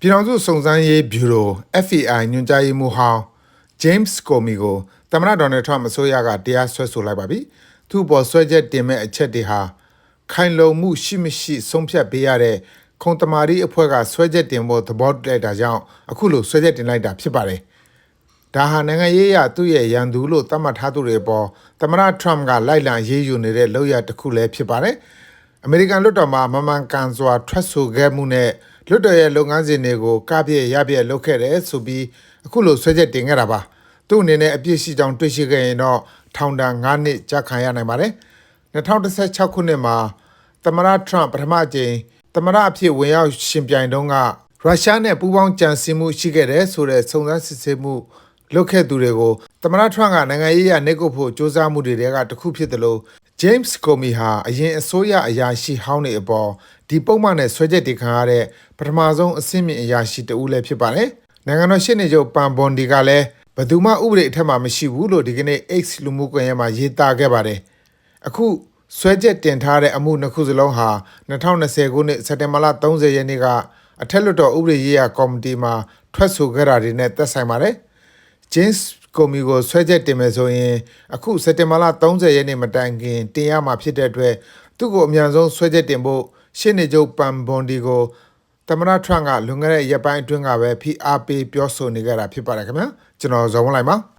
ပြည်ထောင်စုစုံစမ်းရေးဘျူရို FBI ညွှန်ကြားရေးမှူးဟောင်း James Comey ကိုသမ္မတဒေါ်နယ်ထရမ့်အစိုးရကတရားစွဲဆိုလိုက်ပါပြီ။သူ့ပေါ်စွဲချက်တင်မဲ့အချက်တွေဟာခိုင်လုံမှုရှိမရှိဆုံးဖြတ်ပေးရတဲ့ခုံတမာရီအဖွဲ့ကစွဲချက်တင်ဖို့သဘောတူလိုက်တာကြောင့်အခုလိုစွဲချက်တင်လိုက်တာဖြစ်ပါတယ်။ဒါဟာနိုင်ငံရေးအရသူ့ရဲ့ရန်သူလို့သတ်မှတ်ထားသူတွေပေါ်သမ္မတထရမ့်ကလိုက်လံရေးယူနေတဲ့လောက်ရတစ်ခုလည်းဖြစ်ပါတယ်။အမေရိကန်လွှတ်တော်မှာမမှန်ကန်စွာထွက်ဆိုခဲ့မှုနဲ့ လွှတ်တော်ရဲ့လုပ်ငန်းစဉ်တွေကိုကပြည့်ရပြည့်လုပ်ခဲ့တယ်ဆိုပြီးအခုလိုဆွဲချက်တင်ခဲ့တာပါသူ့အနေနဲ့အပြစ်ရှိကြောင်းတွေ့ရှိခဲ့ရင်တော့ထောင်ဒဏ်9နှစ်ကြာခံရနိုင်ပါတယ်2016ခုနှစ်မှာသမ္မတထရမ့်ပထမအကြိမ်သမ္မတအဖြစ်ဝင်ရောက်ရှင်ပြိုင်တုန်းကရုရှားနဲ့ပူးပေါင်းကြံစည်မှုရှိခဲ့တယ်ဆိုတဲ့စုံစမ်းစစ်ဆေးမှုလုပ်ခဲ့သူတွေကိုသမ္မတထရမ့်ကနိုင်ငံရေးအရနှိပ်ကွပ်ဖို့စ조사မှုတွေကတစ်ခုဖြစ်တယ်လို့ James Comey ဟာအရင်အစိုးရအရာရှိဟောင်းတွေအပေါ်ဒီပုံမှန်နဲ့ဆွဲချက်တင်ခံရတဲ့ပထမဆုံးအဆင့်မြင့်အရာရှိတဦးလည်းဖြစ်ပါတယ်။နိုင်ငံတော်ရှေ့နေချုပ်ပန်ဘွန်ဒီကလည်းဘယ်သူမှဥပဒေအထက်မှာမရှိဘူးလို့ဒီကနေ့ X လူမှုကွန်ရက်မှာရေးသားခဲ့ပါတယ်။အခုဆွဲချက်တင်ထားတဲ့အမှုနှစ်ခုစလုံးဟာ2020ခုနှစ်စက်တင်ဘာလ30ရက်နေ့ကအထက်လွှတ်တော်ဥပဒေရေးရာကော်မတီမှာထွက်ဆိုခဲ့တာတွေနဲ့သက်ဆိုင်ပါတယ်။ James ကိုမီကိုဆွဲချက်တင်မယ်ဆိုရင်အခုစက်တင်ဘာလ30ရက်နေ့မတိုင်ခင်တင်ရမှာဖြစ်တဲ့အတွက်သူ့ကိုအမြန်ဆုံးဆွဲချက်တင်ဖို့ရှင်းနေချုပ်ပန်ဘွန်ဒီကိုသမ္မတထရန့်ကလွန်ခဲ့တဲ့ရက်ပိုင်းအတွင်းကပဲဖိအားပေးပြောဆိုနေကြတာဖြစ်ပါတယ်ခင်ဗျာကျွန်တော်ဇော်ဝင်းလိုက်ပါ